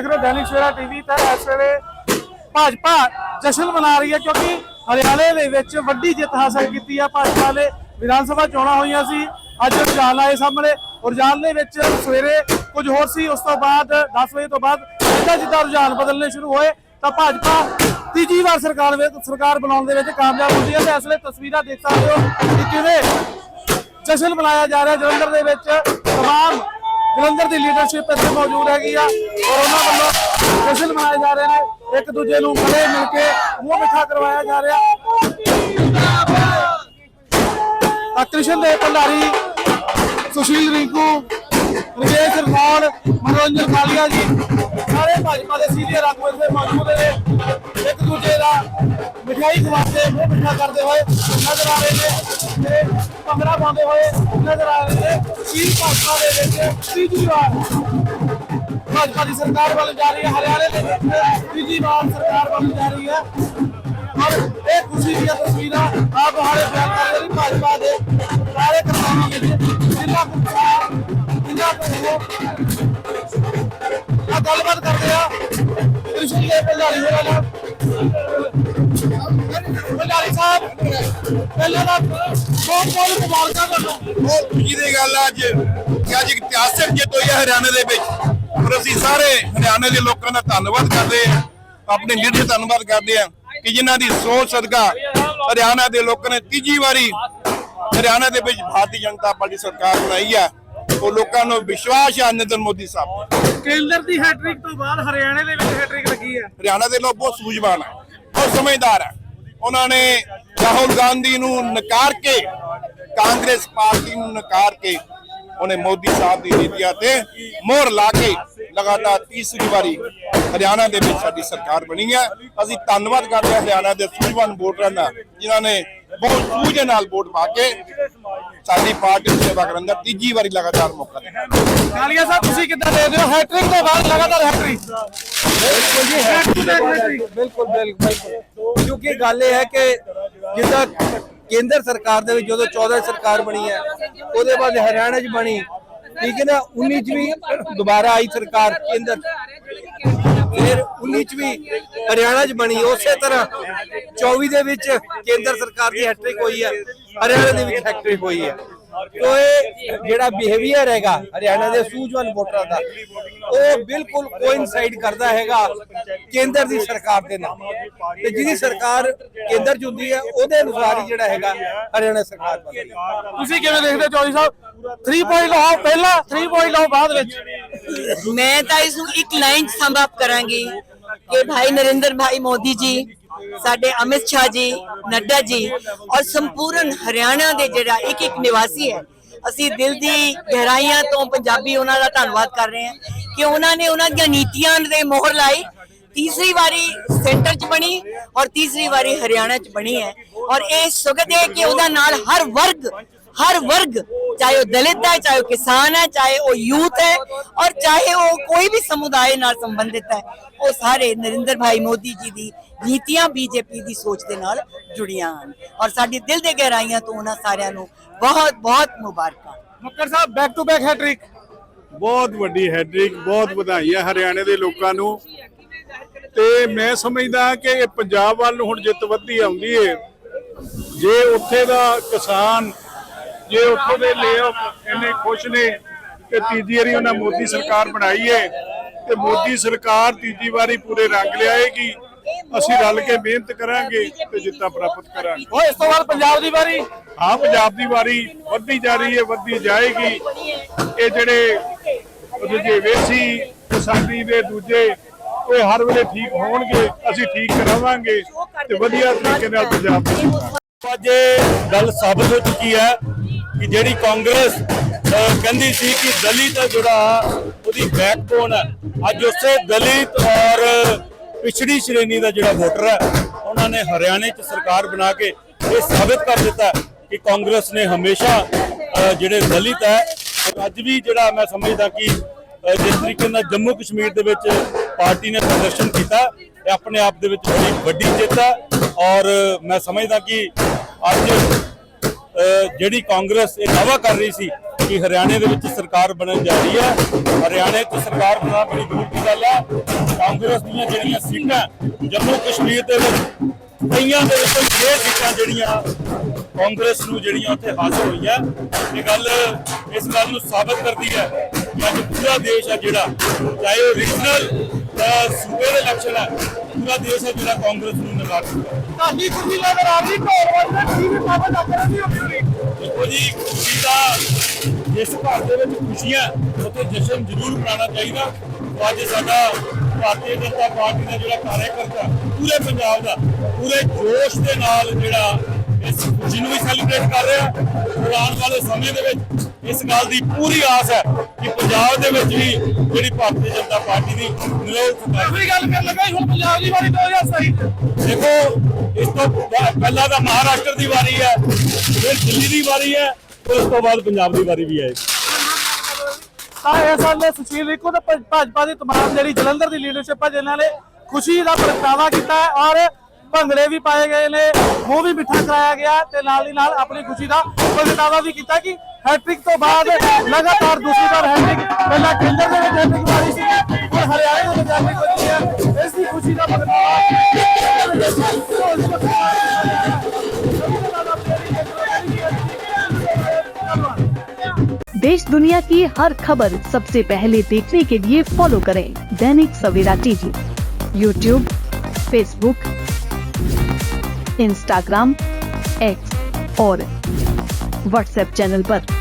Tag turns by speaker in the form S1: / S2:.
S1: ਦੇਖ ਰਹੇ ਹੋ ਦੈਨਿਕ ਸਵੇਰਾ ਟੀਵੀ ਤਾਂ ਇਸ ਵੇਲੇ ਭਾਜਪਾ ਜਸ਼ਨ ਮਨਾ ਰਹੀ ਹੈ ਕਿਉਂਕਿ ਹਰਿਆਣੇ ਦੇ ਵਿੱਚ ਵੱਡੀ ਜਿੱਤ ਹਾਸਲ ਕੀਤੀ ਹੈ ਭਾਜਪਾ ਨੇ ਵਿਧਾਨ ਸਭਾ ਚੋਣਾਂ ਹੋਈਆਂ ਸੀ ਅੱਜ ਰੁਝਾਨ ਆਏ ਸਾਹਮਣੇ ਰੁਝਾਨ ਦੇ ਵਿੱਚ ਸਵੇਰੇ ਕੁਝ ਹੋਰ ਸੀ ਉਸ ਤੋਂ ਬਾਅਦ 10 ਵਜੇ ਤੋਂ ਬਾਅਦ ਜਿੱਦਾਂ ਜਿੱਦਾਂ ਰੁਝਾਨ ਬਦਲਣੇ ਸ਼ੁਰੂ ਹੋਏ ਤਾਂ ਭਾਜਪਾ ਤੀਜੀ ਵਾਰ ਸਰਕਾਰ ਵਿੱਚ ਸਰਕਾਰ ਬਣਾਉਣ ਦੇ ਵਿੱਚ ਕਾਮਯਾਬ ਹੁੰਦੀ ਹੈ ਤੇ ਇਸ ਵੇਲੇ ਤਸਵੀਰਾਂ ਦੇਖ ਸਕਦੇ ਹੋ ਕਿ ਕਿਵੇਂ ਜਸ਼ਨ ਮਨਾਇਆ ਜਾ ਰਿਹਾ ਜਲੰਧਰ ਦੇ ਵਿੱਚ तमाम ਜਲੰਧਰ ਦੀ ਲੀਡਰਸ਼ਿਪ ਇੱਥੇ ਮੌਜੂਦ ਹੈਗੀ ਆ ਔਰ ਉਹਨਾਂ ਵੱਲੋਂ ਜਸ਼ਨ ਮਨਾਏ ਜਾ ਰਹੇ ਨੇ। ਇੱਕ ਦੂਜੇ ਨੂੰ ਗਲੇ ਮਿਲ ਕੇ ਮੂੰਹ ਮਿੱਠਾ ਕਰਵਾਇਆ ਜਾ ਰਿਹਾ। ਤਾਂ ਕ੍ਰਿਸ਼ਨ ਦੇ ਭੰਡਾਰੀ ਸੁਸ਼ੀਲ ਰਿੰਕੂ ਰਜੇਸ਼ ਰਖੌੜ ਮਨੋਰੰਜਨ ਕਾਲੀਆ ਜੀ। ਸਾਰੇ ਭਾਜਪਾ ਦੇ ਸੀਨੀਅਰ ਆਗੂ ਇੱਥੇ ਮੌਜੂਦ ਨੇ। ਇੱਕ ਦੂਜੇ ਦਾ ਮਿਠਾਈ ਖਵਾਉਂਦੇ ਮੂੰਹ ਮਿੱਠਾ ਕਰਦੇ ਹੋਏ ਨਜ਼ਰ ਆ ਰਹੇ ਨੇ। ਤੇ ਭੰਗੜਾ ਪਾਉਂਦੇ ਹੋਏ ਨਜ਼ਰ ਆ ਰਹੇ ਨੇ। ਕੀ ਭਾਜਪਾ ਦੇ ਵਿੱਚ ਤੀਜੀ ਵਾਰ ਭਾਜਪਾ ਦੀ ਸਰਕਾਰ ਵੱਲ ਜਾ ਰਹੀ ਹੈ। ਹਰਿਆਣੇ ਦੇ ਵਿੱਚ ਤੀਜੀ ਵਾਰ ਸਰਕਾਰ ਵੱਲ ਜਾ ਰਹੀ ਹੈ। ਔਰ ਇਹ ਖੁਸ਼ੀ ਦੀਆਂ ਤਸਵੀਰਾਂ ਆਪ ਹਾਲੇ ਬਿਆਨ ਕਰ ਰਹੀ ਭਾਜਪਾ ਦੇ ਸਾਰੇ ਕਰਮਾਂ ਵਿੱਚ ਜਿੰਨਾ ਕੁ ਆ ਗੱਲਬਾਤ ਕਰਦੇ ਆ। ਕ੍ਰਿਸ਼ਨ ਦੇ ਭੰਡਾਰੀ ਹੋਰਾਂ ਨਾਲ। ਭੰਡਾਰੀ ਸਾਹਿਬ, ਪਹਿਲਾਂ ਤਾਂ ਬਹੁਤ ਬਹੁਤ ਮੁਬਾਰਕਾਂ ਤੁਹਾਨੂੰ।
S2: ਬਹੁਤ ਖੁਸ਼ੀ ਦੀ ਗੱਲ ਆ ਅੱਜ। ਕਿ ਅੱਜ ਇਤਿਹਾਸਕ ਜਿੱਤ ਹੋਈ ਹੈ ਹਰਿਆਣੇ ਦੇ ਵਿੱਚ। ਪਰ ਅਸੀਂ ਸਾਰੇ ਹਰਿਆਣੇ ਦੇ ਲੋਕਾਂ ਦਾ ਧੰਨਵਾਦ ਕਰਦੇ ਹਾਂ ਆਪਣੇ ਲੀਡਰ ਦਾ ਧੰਨਵਾਦ ਕਰਦੇ ਹਾਂ ਕਿ ਜਿਨ੍ਹਾਂ ਦੀ ਸੋਚ ਸਦਕਾ ਹਰਿਆਣਾ ਦੇ ਲੋਕਾਂ ਨੇ ਤੀਜੀ ਵਾਰੀ ਹਰਿਆਣਾ ਦੇ ਵਿੱਚ ਭਾਰਤੀ ਜਨਤਾ ਪਾਰਟੀ ਸਰਕਾਰ ਬਣਾਈ ਹੈ ਉਹ ਲੋਕਾਂ ਨੂੰ ਵਿਸ਼ਵਾਸ ਹੈ ਨਰਿੰਦਰ ਮੋਦੀ ਸਾਹਿਬ ਤੇ।
S1: ਕੇਂਦਰ ਦੀ ਹੈਟ੍ਰਿਕ ਤੋਂ ਬਾਅਦ ਹਰਿਆਣੇ ਦੇ ਵਿੱਚ ਹੈਟ੍ਰਿਕ ਲੱਗੀ ਹੈ।
S2: ਹਰਿਆਣਾ ਦੇ ਲੋਕ ਬਹੁਤ ਸੂਝਵਾਨ ਹੈ ਬਹੁਤ ਸਮਝਦਾਰ ਹੈ। ਉਹਨਾਂ ਨੇ ਰਾਹੁਲ ਗਾਂਧੀ ਨੂੰ ਨਕਾਰ ਕੇ ਕਾਂਗਰਸ ਪਾਰਟੀ ਨੂੰ ਨਕਾਰ ਕੇ ਉਹਨੇ ਮੋਦੀ ਸਾਹਿਬ ਦੀ ਨੀਤੀਆਂ ਤੇ ਮੋਹਰ ਲਾ ਕੇ ਲਗਾਤਾਰ ਤੀਸਰੀ ਵਾਰੀ ਹਰਿਆਣਾ ਦੇ ਵਿੱਚ ਸਾਡੀ ਸਰਕਾਰ ਬਣੀ ਹੈ। ਅਸੀਂ ਧੰਨਵਾਦ ਕਰਦੇ ਹਾਂ ਹਰਿਆਣਾ ਦੇ ਸੂਝਵਾਨ ਵੋਟਰਾਂ ਦਾ ਜਿਨ੍ਹਾਂ ਨੇ ਬਹੁਤ ਸੂਝ ਦੇ ਨਾਲ ਵੋਟ ਪਾ ਕੇ ਸਾਡੀ ਪਾਰਟੀ ਨੂੰ ਸੇਵਾ ਕਰਨ ਦਾ ਤੀਜੀ ਵਾਰੀ ਲਗਾਤਾਰ ਮੌਕਾ ਦਿੱਤਾ।
S1: ਕਾਲੀਆ ਸਾਹਿਬ ਤੁਸੀਂ ਕਿੱਦਾਂ ਦੇਖਦੇ ਹੋ ਹੈਟ੍ਰਿਕ ਤੋਂ ਬਾਅਦ ਲਗਾਤਾਰ ਹੈਟ੍ਰਿਕ ਬਿਲਕੁਲ ਜੀ ਹੈਟ੍ਰਿਕ
S3: ਬਿਲਕੁਲ ਬਿਲਕੁਲ ਕਿਉਂਕਿ ਗੱਲ ਇਹ ਹੈ ਕਿ ਜਿੱਦਾਂ ਕੇਂਦਰ ਸਰਕਾਰ ਦੇ ਵਿੱਚ ਜਦੋਂ 14 ਸਰਕਾਰ ਬਣੀ ਹੈ ਉਹਦੇ ਬਾਅਦ ਹਰਿਆਣਾ 'ਚ ਬਣੀ ਠੀਕ ਹੈ ਨਾ? 19 'ਚ ਵੀ ਦੁਬਾਰਾ ਆਈ ਸਰਕਾਰ ਕੇਂਦਰ। ਫਿਰ 19 ਚ ਵੀ ਹਰਿਆਣਾ 'ਚ ਬਣੀ ਉਸੇ ਤਰ੍ਹਾਂ 24 ਦੇ ਵਿੱਚ ਕੇਂਦਰ ਸਰਕਾਰ ਦੀ ਹੈਟ੍ਰਿਕ ਹੋਈ ਹੈ ਹਰਿਆਣਾ ਦੇ ਵਿੱਚ ਹੈਟ੍ਰਿਕ ਹੋਈ ਹੈ ਤੋ ਇਹ ਜਿਹੜਾ ਬਿਹੇਵੀਅਰ ਹੈਗਾ ਹਰਿਆਣਾ ਦੇ ਸੂਝਵਾਨ ਵੋਟਰਾਂ ਦਾ ਉਹ ਬਿਲਕੁਲ ਕੋਇਨਸਾਈਡ ਕਰਦਾ ਹੈਗਾ ਕੇਂਦਰ ਦੀ ਸਰਕਾਰ ਦੇ ਨਾਲ। ਤੇ ਜਿਹਦੀ ਸਰਕਾਰ ਕੇਂਦਰ 'ਚ ਹੁੰਦੀ ਹੈ ਉਹਦੇ ਅਨੁਸਾਰ ਹੀ ਜਿਹੜਾ ਹੈਗਾ ਹਰਿਆਣਾ ਸਰਕਾਰ ਬਣਦੀ
S1: ਤੁਸੀਂ ਕਿਵੇਂ ਦੇਖਦੇ ਹੋ ਚੌਧਰੀ ਸਾਹਿਬ? 3 ਪੁਆਇੰਟ ਲਾਓ ਪਹਿਲਾਂ 3 ਪੁਆਇੰਟ ਲਾਓ ਬਾਅਦ ਵਿੱਚ।
S4: ਮੈਂ ਤਾਂ ਇਸ ਨੂੰ ਇੱਕ ਲਾਈਨ ਸਮ ਅਪ ਕਰਾਂਗੀ ਕਿ ਭਾਈ ਨਰਿੰਦਰ ਭਾਈ ਮੋਦੀ ਜੀ ਸਾਡੇ ਅਮਿਤ ਸ਼ਾਹ ਜੀ, ਨੱਡਾ ਜੀ ਔਰ ਸੰਪੂਰਨ ਹਰਿਆਣਾ ਦੇ ਜਿਹੜਾ ਇੱਕ ਇੱਕ ਨਿਵਾਸੀ ਹੈ। ਅਸੀਂ ਦਿਲ ਦੀ ਗਹਿਰਾਈਆਂ ਤੋਂ ਪੰਜਾਬੀ ਉਹਨਾਂ ਦਾ ਧੰਨਵਾਦ ਕਰ ਰਹੇ ਹਾਂ ਕਿ ਉਹਨਾਂ ਨੇ ਉਹਨਾਂ ਦੀਆਂ ਨੀਤੀਆਂ ਦੇ ਮੋਹਰ ਲਾਈ ਤੀਸਰੀ ਵਾਰੀ ਸੈਂਟਰ 'ਚ ਬਣੀ ਔਰ ਤੀਸਰੀ ਵਾਰੀ ਹਰਿਆਣਾ 'ਚ ਬਣੀ ਹੈ। ਔਰ ਇਹ ਸੁਗਤ ਹੈ ਕਿ ਉਹਦਾ ਨਾਲ ਹਰ ਵਰਗ ਹਰ ਵਰਗ ਚਾਹੇ ਉਹ ਦਲਿਤ ਹੈ ਚਾਹੇ ਉਹ ਕਿਸਾਨ ਹੈ ਚਾਹੇ ਉਹ ਯੂਥ ਹੈ ਔਰ ਚਾਹੇ ਉਹ ਕੋਈ ਵੀ ਸਮੁਦਾਇ ਨਾਲ ਸੰਬੰਧਿਤ ਹੈ ਉਹ ਸਾਰੇ ਨਰਿੰਦਰ ਭਾਈ ਮੋਦੀ ਜੀ ਦੀ ਨੀਤੀਆਂ ਬੀਜੇਪੀ ਦੀ ਸੋਚ ਦੇ ਨਾਲ ਜੁੜੀਆਂ ਹਨ ਔਰ ਸਾਡੀ ਦਿਲ ਦੇ ਗਹਿਰਾਈਆਂ ਤੋਂ ਉਹਨਾਂ ਸਾਰਿਆਂ ਨੂੰ ਬਹੁਤ ਬਹੁਤ ਮੁਬਾਰਕਾਂ।
S1: Makkar Sahib back to back hattrick
S5: ਬਹੁਤ ਵੱਡੀ ਹੈਡਰਿਕ ਬਹੁਤ ਵਧਾਈ ਹੈ ਹਰਿਆਣੇ ਦੇ ਲੋਕਾਂ ਨੂੰ। ਤੇ ਮੈਂ ਸਮਝਦਾ ਕਿ ਇਹ ਪੰਜਾਬ ਵੱਲ ਨੂੰ ਹੁਣ ਜਿੱਤ ਵੱਧਦੀ ਆਉਂਦੀ ਏ। ਜੇ ਉੱਥੇ ਦਾ ਕਿਸਾਨ ਜੇ ਉੱਥੋਂ ਦੇ ਲੋਕ ਇੰਨੇ ਖੁਸ਼ ਨੇ ਕਿ ਤੀਜੀ ਵਾਰੀ ਉਹਨਾਂ ਮੋਦੀ ਸਰਕਾਰ ਬਣਾਈ ਏ ਤੇ ਮੋਦੀ ਸਰਕਾਰ ਤੀਜੀ ਵਾਰੀ ਪੂਰੇ ਰੰਗ ਲਿਆਏਗੀ ਅਸੀਂ ਰਲ ਕੇ ਮਿਹਨਤ ਕਰਾਂਗੇ ਤੇ ਜਿੱਤਾਂ ਪ੍ਰਾਪਤ ਕਰਾਂਗੇ।
S1: ਉਹ ਇਸ ਤੋਂ ਬਾਅਦ ਪੰਜਾਬ ਦੀ ਵਾਰੀ।
S5: ਹਾਂ ਪੰਜਾਬ ਦੀ ਵਾਰੀ ਵੱਧਦੀ ਜਾ ਰਹੀ ਹੈ ਵੱਧਦੀ ਜਾਏਗੀ। ਇਹ ਜਿਹੜੇ ਦੂਜੇ ਵੇਸੀ ਕਿਸਾਨੀ ਦੇ ਦੂਜੇ ਉਹ ਹਰ ਵੇਲੇ ਠੀਕ ਹੋਣਗੇ ਅਸੀਂ ਠੀਕ ਕਰਾਵਾਂਗੇ ਤੇ ਵਧੀਆ ਤਰੀਕੇ ਨਾਲ ਪੰਜਾਬ ਦੀ
S6: ਅੱਜ ਗੱਲ ਸਾਬਤ ਹੋ ਚੁੱਕੀ ਹੈ ਕਿ ਜਿਹੜੀ ਕਾਂਗਰਸ ਕਹਿੰਦੀ ਸੀ ਕਿ ਦਲਿਤ ਜਿਹੜਾ ਉਹਦੀ ਬੈਕਬੋਨ ਹੈ। ਅੱਜ ਉਸੇ ਦਲਿਤ ਔਰ ਪਿਛੜੀ ਸ਼੍ਰੇਣੀ ਦਾ ਜਿਹੜਾ ਵੋਟਰ ਹੈ, ਉਹਨਾਂ ਨੇ ਹਰਿਆਣੇ 'ਚ ਸਰਕਾਰ ਬਣਾ ਕੇ ਇਹ ਸਾਬਤ ਕਰ ਦਿੱਤਾ ਕਿ ਕਾਂਗਰਸ ਨੇ ਹਮੇਸ਼ਾ ਜਿਹੜੇ ਦਲਿਤ ਹੈ, ਔਰ ਅੱਜ ਵੀ ਜਿਹੜਾ ਮੈਂ ਸਮਝਦਾ ਕਿ ਜਿਸ ਤਰੀਕੇ ਨਾਲ ਜੰਮੂ ਕਸ਼ਮੀਰ ਦੇ ਵਿੱਚ ਪਾਰਟੀ ਨੇ ਪ੍ਰਦਰਸ਼ਨ ਕੀਤਾ, ਇਹ ਆਪਣੇ ਆਪ ਦੇ ਵਿੱਚ ਬੜੀ ਵੱਡੀ ਜਿੱਤ ਹੈ। ਔਰ ਮੈਂ ਸਮਝਦਾ ਕਿ ਅੱਜ ਜਿਹੜੀ ਕਾਂਗਰਸ ਇਹ ਦਾਵਾ ਕਰ ਰਹੀ ਸੀ ਕਿ ਹਰਿਆਣੇ ਦੇ ਵਿੱਚ ਸਰਕਾਰ ਬਣਨ ਜਾ ਰਹੀ ਹੈ, ਹਰਿਆਣੇ 'ਚ ਸਰਕਾਰ ਬਣਨਾ ਬੜੀ ਦੂਰ ਦੀ ਗੱਲ ਹੈ। ਕਾਂਗਰਸ ਦੀਆਂ ਜਿਹੜੀਆਂ ਸੀਟਾਂ ਜੰਮੂ ਕਸ਼ਮੀਰ ਦੇ ਵਿੱਚ, ਕਈਆਂ ਦੇ ਵਿੱਚੋਂ ਛੇ ਸੀਟਾਂ ਜਿਹੜੀਆਂ ਕਾਂਗਰਸ ਨੂੰ ਜਿਹੜੀਆਂ ਉੱਥੇ ਹਾਸਲ ਹੋਈਆਂ, ਇਹ ਗੱਲ ਇਸ ਗੱਲ ਨੂੰ ਸਾਬਤ ਕਰਦੀ ਹੈ ਕਿ ਅੱਜ ਪੂਰਾ ਦੇਸ਼ ਹੈ ਜਿਹੜਾ, ਚਾਹੇ ਉਹ ਰੀਜਨਲ ਸੂਬੇ ਦੇ ਇਲੈਕਸ਼ਨ ਹੈ ਪੂਰਾ ਦੇਸ਼ ਹੈ ਜਿਹੜਾ ਕਾਂਗਰਸ ਨੂੰ ਨਕਾਰ ਚੁੱਕਾ ਹੈ।
S1: ਤੁਹਾਡੀ ਕੁਰਸੀ ਲੈ ਕੇ ਰਾਜੀ ਢੋਲ ਵੱਜਦੇ ਕੀ ਵੀ ਪਾਵਰ ਲੱਗ ਰਹੀ ਹੋਣੀ ਹੋਣੀ
S6: ਦੇਖੋ ਜੀ ਖੁਸ਼ੀ ਦਾ ਜਿਸ ਘਰ ਦੇ ਵਿੱਚ ਖੁਸ਼ੀਆਂ ਉੱਥੇ ਜਸ਼ਨ ਜ਼ਰੂਰ ਮਨਾਉਣਾ ਚਾਹੀਦਾ। ਅੱਜ ਸਾਡਾ ਭਾਰਤੀ ਜਨਤਾ ਪਾਰਟੀ ਦਾ ਜਿਹੜਾ ਕਾਰਜਕਰਤਾ ਪੂਰੇ ਪੰਜਾਬ ਦਾ ਪੂਰੇ ਜੋਸ਼ ਦੇ ਨਾਲ ਜਿਹੜਾ ਇਸ ਖੁਸ਼ੀ ਨੂੰ ਵੀ ਸੈਲੀਬ੍ਰੇਟ ਕਰ ਰਿਹਾ। ਆਉਣ ਵਾਲੇ ਸਮੇਂ ਦੇ ਵਿੱਚ ਇਸ ਗੱਲ ਦੀ ਪੂਰੀ ਆਸ ਹੈ ਕਿ ਪੰਜਾਬ ਦੇ ਵਿੱਚ ਵੀ ਜਿਹੜੀ ਭਾਰਤੀ ਜਨਤਾ ਪਾਰਟੀ ਦੀ ਨਿਰੋਲ
S1: ਕੋਈ ਗੱਲ ਕਰਨ ਲੱਗਾ ਹੁਣ ਪੰਜਾਬ ਦੀ ਵਾਰੀ 2027
S6: ਦੇਖੋ ਇਸ ਤੋਂ ਪਹਿਲਾਂ ਤਾਂ ਮਹਾਰਾਸ਼ਟਰ ਦੀ ਵਾਰੀ ਹੈ ਫਿਰ ਦਿੱਲੀ ਦੀ ਵਾਰੀ ਹੈ ਉਸ ਤੋਂ ਬਾਅਦ ਪੰਜਾਬ ਦੀ ਵਾਰੀ ਵੀ ਆਏਗੀ।
S1: ਤਾਂ ਇਸ ਸਾਲ ਸੁਸ਼ੀਲ ਰਿੰਕੂ ਤੇ ਭਾਜਪਾ ਦੀ ਤਮਾਮ ਜਿਹੜੀ ਜਲੰਧਰ ਦੀ ਲੀਡਰਸ਼ਿਪ ਹੈ ਜਿਨ੍ਹਾਂ ਨੇ ਖੁਸ਼ੀ ਦਾ ਪ੍ਰਗਟਾਵਾ ਕੀਤਾ ਹੈ ਔਰ ਭੰਗੜੇ ਵੀ ਪਾਏ ਗਏ ਨੇ ਮੂੰਹ ਵੀ ਮਿੱਠਾ ਕਰਾਇਆ ਗਿਆ ਤੇ ਨਾਲ ਹੀ ਨਾਲ ਆਪਣੀ ਖੁਸ਼ੀ ਦਾ ਪ੍ਰਗਟਾਵਾ ਵੀ ਕੀਤਾ ਕਿ ਹੈਟ੍ਰਿਕ ਤੋਂ ਬਾਅਦ ਲਗਾਤਾਰ ਦੂਸਰੀ ਵਾਰ ਹੈਟ੍ਰਿਕ ਪਹਿਲਾਂ ਕੇਂਦਰ ਦੇ ਵਿੱਚ ਹੈਟ੍ਰਿਕ ਮਾਰੀ ਸੀ ਹੁਣ ਹਰਿਆਣਾ ਦੇ ਵਿੱਚ ਹੈਟ੍ਰਿਕ ਵੱਜੀ ਹੈ ਇਸ ਦੀ ਖੁਸ਼ੀ ਦਾ ਪ੍ਰਗਟਾਵਾ
S7: देश दुनिया की हर खबर सबसे पहले देखने के लिए फॉलो करें Dainik Savera TV YouTube Facebook Instagram X और व्हाट्सएप चैनल पर।